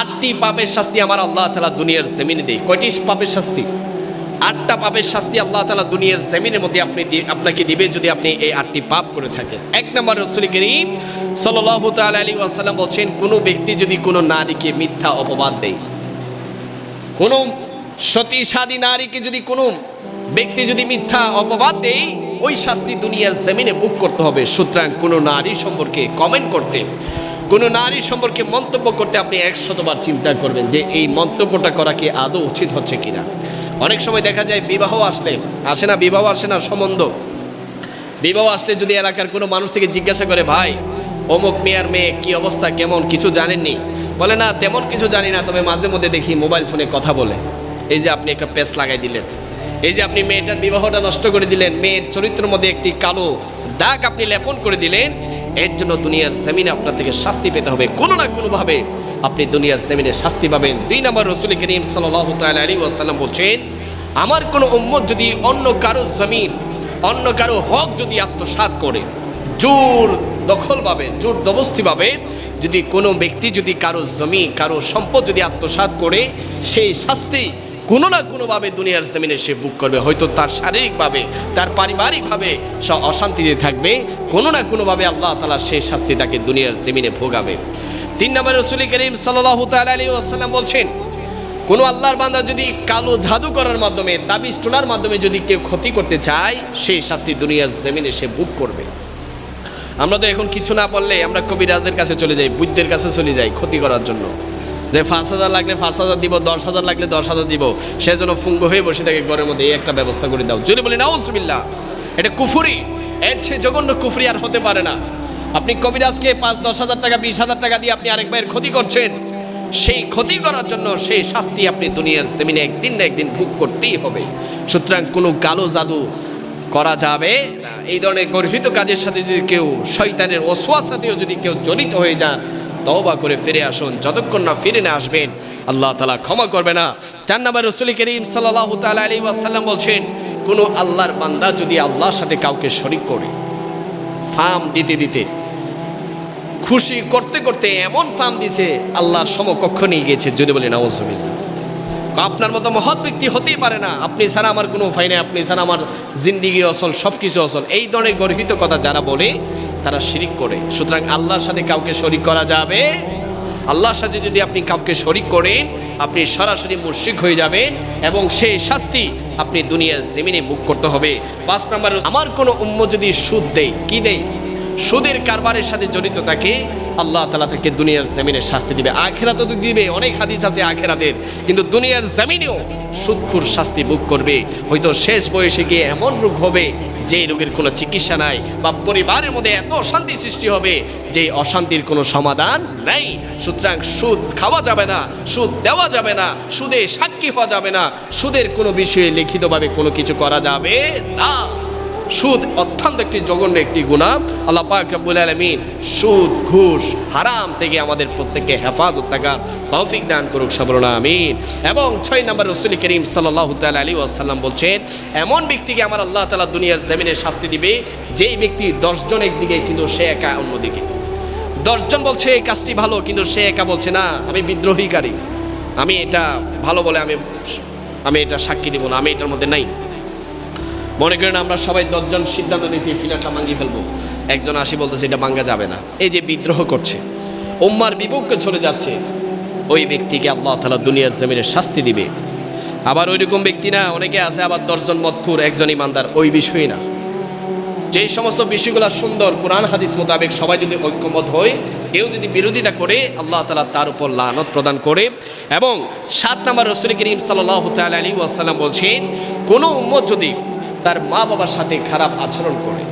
আটটি পাপের শাস্তি আমার আল্লাহ তালা দুনিয়ার জমিনে দেয়। কয়টি পাপের শাস্তি? আটটা পাপের শাস্তি আল্লাহ তালা দুনিয়ার জমিনের মধ্যে আপনি আপনাকে দিবে যদি আপনি এই আটটি পাপ করে থাকেন। এক নম্বর রসুল করিম সাল্লাহ তাল আলী আসাল্লাম বলছেন, কোনো ব্যক্তি যদি কোনো নারীকে মিথ্যা অপবাদ দেয়, কোনো সতী সাদী নারীকে যদি কোনো ব্যক্তি যদি মিথ্যা অপবাদ দেয়, ওই শাস্তি দুনিয়ার জমিনে বুক করতে হবে। সুতরাং কোনো নারী সম্পর্কে কমেন্ট করতে কোনো নারী সম্পর্কে মন্তব্য করতে আপনি একশতবার চিন্তা করবেন যে এই মন্তব্যটা করা কি আদৌ উচিত হচ্ছে কিনা। অনেক সময় দেখা যায় বিবাহ আসলে, আসে না, বিবাহ আসে না, সম্বন্ধ। বিবাহ আসলে যদি এলাকার কোনো মানুষ থেকে জিজ্ঞাসা করে, ভাই, অমুক মেয়ার মেয়ে কি অবস্থা, কেমন, কিছু জানেননি? বলে, না, তেমন কিছু জানি না, তবে মাঝে মধ্যে দেখি মোবাইল ফোনে কথা বলে। এই যে আপনি একটা পেস লাগাই দিলেন। এই যে আপনি মেয়েটার বিবাহটা নষ্ট করে দিলেন, মেয়ের চরিত্রের মধ্যে একটি কালো দাগ আপনি লেপন করে দিলেন এর জন্য দুনিয়ার জমিনে আপনার থেকে শাস্তি পেতে হবে। কোনো না কোনোভাবে আপনি দুনিয়ার জমিনে শাস্তি পাবেন। দুই নম্বর রসুল করিম সাল্লাহ তাল ওয়াসাল্লাম বলছেন, আমার কোনো উম্মত যদি অন্য কারও জমিন, অন্য কারও হক যদি আত্মসাৎ করে, জোর দখল পাবে, জোর দবস্তি পাবে, যদি কোনো ব্যক্তি যদি কারও জমি, কারও সম্পদ যদি আত্মসাৎ করে, সেই শাস্তি কোনো না কোনোভাবে দুনিয়ার জমিনে সে বুক করবে। হয়তো তার শারীরিকভাবে, তার পারিবারিকভাবে সে অশান্তিতে থাকবে। কোনো না কোনোভাবে আল্লাহ তালা সেই শাস্তি তাকে দুনিয়ার জমিনে ভোগাবে। তিন নম্বর রসুল করিম সাল্লাহ তাল আসাল্লাম বলছেন, কোনো আল্লাহর বান্দা যদি কালো জাদু করার মাধ্যমে দাবি টোনার মাধ্যমে যদি কেউ ক্ষতি করতে চায় সেই শাস্তি দুনিয়ার জমিনে সে বুক করবে। আমরা তো এখন কিছু না পারলে আমরা কবিরাজের কাছে চলে যাই, বুদ্ধের কাছে চলে যাই ক্ষতি করার জন্য। যে পাঁচ হাজার লাগলে পাঁচ হাজার দিব, দশ হাজার লাগলে দশ হাজার দিব, সে যেন ফুঙ্গ হয়ে বসে থাকে ঘরের মধ্যে, এই একটা ব্যবস্থা করে দাও। যদি বলি নাউজবিল্লা এটা কুফুরি। এর চেয়ে জঘন্য কুফরি আর হতে পারে না। আপনি কবিরাজকে পাঁচ, দশ হাজার টাকা, বিশ হাজার টাকা দিয়ে আপনি আরেক ভাইয়ের ক্ষতি করছেন, সেই ক্ষতি করার জন্য সেই শাস্তি আপনি দুনিয়ার জমিনে একদিন না একদিন ভোগ করতেই হবে। সুতরাং কোনো কালো জাদু করা যাবে না। এই ধরনের গর্হিত কাজের সাথে যদি কেউ, শয়তানের ওসোয়ার সাথেও যদি কেউ জড়িত হয়ে যান তওবা করে ফিরে আসুন। যতক্ষণ না ফিরে না আসবেন, আল্লাহ তালা ক্ষমা করবে না। চার নম্বর রসুল করিম সাল্লাহ তালা আলী ওয়াসাল্লাম বলছেন, কোনো আল্লাহর বান্দা যদি আল্লাহর সাথে কাউকে শরিক করে ফার্ম দিতে দিতে, খুশি করতে করতে এমন ফার্ম দিছে আল্লাহর সমকক্ষ নিয়ে গেছে যদি বলি নাউজুবিল্লাহ আপনার মতো মহৎ ব্যক্তি হতেই পারে না। আপনি ছাড়া আমার কোনো উপায় নেই, আপনি ছাড়া আমার জিন্দিগি অসল সব কিছু অসল এই ধরনের গর্হিত কথা যারা বলে তারা শিরিক করে। সুতরাং আল্লাহর সাথে কাউকে শরিক করা যাবে আল্লাহর সাথে যদি আপনি কাউকে শরিক করেন, আপনি সরাসরি মুশিক হয়ে যাবেন এবং সেই শাস্তি আপনি দুনিয়ার জমিনে বুক করতে হবে। পাঁচ নাম্বার, আমার কোনো উম্ম যদি সুদ দেয়, কি দেয়? সুদের কারবারের সাথে জড়িত থাকে, আল্লাহ তালা তাকে দুনিয়ার জমিনে শাস্তি দিবে। আখেরাতে তো দিবে, অনেক হাদিস আছে আখেরাতের, কিন্তু দুনিয়ার জমিনেও সুদখুর শাস্তি বুক করবে। হয়তো শেষ বয়সে গিয়ে এমন রোগ হবে যে রোগের কোনো চিকিৎসা নাই বা পরিবারের মধ্যে এত অশান্তি সৃষ্টি হবে যে অশান্তির কোনো সমাধান নেই। সুতরাং সুদ খাওয়া যাবে না, সুদ দেওয়া যাবে না, সুদে সাক্ষী হওয়া যাবে না, সুদের কোনো বিষয়ে লিখিতভাবে কোনো কিছু করা যাবে না। সুদ অত্যন্ত একটি জঘন্য একটি গুণা আল্লাহ পাক রব্বুল আলামিন সুদ, ঘুষ, হারাম থেকে আমাদের প্রত্যেককে হেফাজত থাকার তৌফিক দান করুক সবরনা আমিন। এবং ছয় নম্বর রসুল করিম সাল্লাহ তাল আলী আসাল্লাম বলছেন, এমন ব্যক্তিকে আমার আল্লাহ তালা দুনিয়ার জমিনে শাস্তি দিবে, যেই ব্যক্তি দশজন একদিকে কিন্তু সে একা অন্যদিকে। দশজন বলছে, এই কাজটি ভালো, কিন্তু সে একা বলছে, না, আমি বিদ্রোহীকারী। আমি এটা ভালো বলে আমি আমি এটা সাক্ষী দিব না, আমি এটার মধ্যে নাই। মনে করেন আমরা সবাই দশজন সিদ্ধান্ত নিয়েছি ফিলারটা ভাঙিয়ে ফেলব। একজন আসি বলতেছে, এটা ভাঙ্গা যাবে না। এই যে বিদ্রোহ করছে, উম্মার বিপক্ষে চলে যাচ্ছে, ওই ব্যক্তিকে আল্লাহ তালা দুনিয়ার জমিনের শাস্তি দিবে। আবার ওইরকম ব্যক্তি না, অনেকে আছে আবার দশজন মতখুর একজন ইমানদার, ওই বিষয়ে না। যে সমস্ত বিষয়গুলো সুন্দর, কোরআন, হাদিস মোতাবেক সবাই যদি ঐক্যমত হয়, কেউ যদি বিরোধিতা করে, আল্লাহ তালা তার উপর লানত প্রদান করে। এবং সাত নম্বর রসুল করিম সাল্লাহ তাল আলী ওয়াসাল্লাম বলছেন, কোনো উম্মত যদি তার মা বাবার সাথে খারাপ আচরণ করে।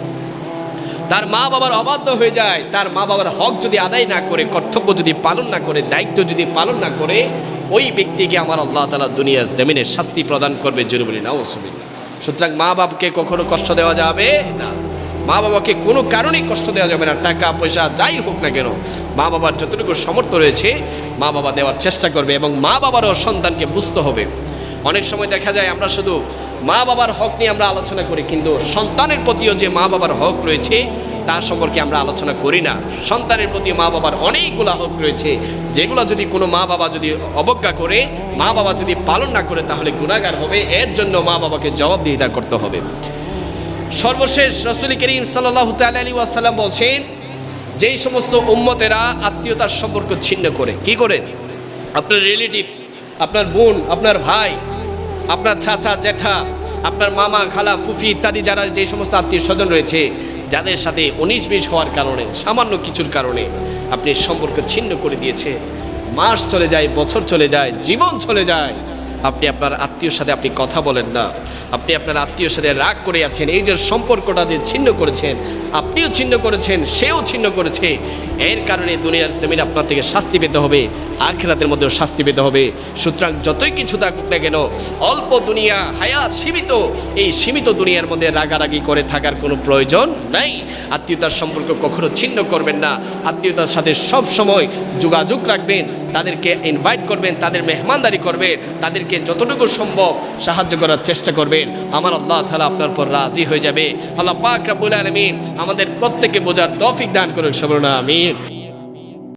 তার মা বাবার অবাধ্য হয়ে যায়। তার মা বাবার হক যদি আদায় না করে, কর্তব্য যদি পালন না করে, দায়িত্ব যদি পালন না করে, ওই ব্যক্তিকে আমার আল্লাহ তালা দুনিয়ার জমিনের শাস্তি প্রদান করবে। জোরে বলি না অসুবিধা সুতরাং মা বাবাকে কখনো কষ্ট দেওয়া যাবে না। মা বাবাকে কোনো কারণেই কষ্ট দেওয়া যাবে না। টাকা, পয়সা, যাই হোক না কেন, মা বাবার যতটুকু সমর্থ রয়েছে, মা বাবা দেওয়ার চেষ্টা করবে এবং মা বাবারও সন্তানকে বুঝতে হবে। অনেক সময় দেখা যায় আমরা শুধু মা বাবার হক নিয়ে আমরা আলোচনা করি, কিন্তু সন্তানের প্রতিও যে মা বাবার হক রয়েছে তার সম্পর্কে আমরা আলোচনা করি না। সন্তানের প্রতি মা বাবার অনেকগুলো হক রয়েছে। যেগুলো যদি কোনো মা বাবা যদি অবজ্ঞা করে, মা বাবা যদি পালন না করে, তাহলে গুণাগার হবে। এর জন্য মা বাবাকে জবাবদিহিতা করতে হবে। সর্বশেষ রসুল করিম সাল্লাহ তালি বলছেন যেই সমস্ত উম্মতেরা আত্মীয়তার সম্পর্ক ছিন্ন করে। কি করে? আপনার রিলেটিভ আপনার বোন, আপনার ভাই আপনার চাচা, জ্যাঠা, আপনার মামা, খালা, ফুফি ইত্যাদি যারা যে সমস্ত আত্মীয় স্বজন রয়েছে, যাদের সাথে উনিশ বিশ হওয়ার কারণে, সামান্য কিছুর কারণে আপনি সম্পর্ক ছিন্ন করে দিয়েছে। মাস চলে যায়, বছর চলে যায়, জীবন চলে যায়। আপনি আপনার আত্মীয়র সাথে আপনি কথা বলেন না। আপনি আপনার আত্মীয়র সাথে রাগ করে আছেন, এই যে সম্পর্কটা যে ছিন্ন করেছেন, আপনিও ছিন্ন করেছেন, সেও ছিন্ন করেছে, এর কারণে দুনিয়ার সেমিন আপনার থেকে শাস্তি পেতে হবে, আখেরাতের মধ্যেও শাস্তি পেতে হবে। সুতরাং যতই কিছু থাকুক না কেন, অল্প দুনিয়া, হায়াত, সীমিত, এই সীমিত দুনিয়ার মধ্যে রাগারাগি করে থাকার কোনো প্রয়োজন নাই। আত্মীয়তার সম্পর্ক কখনো ছিন্ন করবেন না। আত্মীয়তার সাথে সব সময় যোগাযোগ রাখবেন, তাদেরকে ইনভাইট করবেন, তাদের মেহমানদারি করবেন, তাদেরকে যতটুকু সম্ভব সাহায্য করার চেষ্টা করবেন। আমার আল্লাহ তালা আপনার পর রাজি হয়ে যাবে। আল্লাহ পাক রাবুল আলমিন আমাদের প্রত্যেকে বোঝার তৌফিক দান করুন। সবরনা আমিন।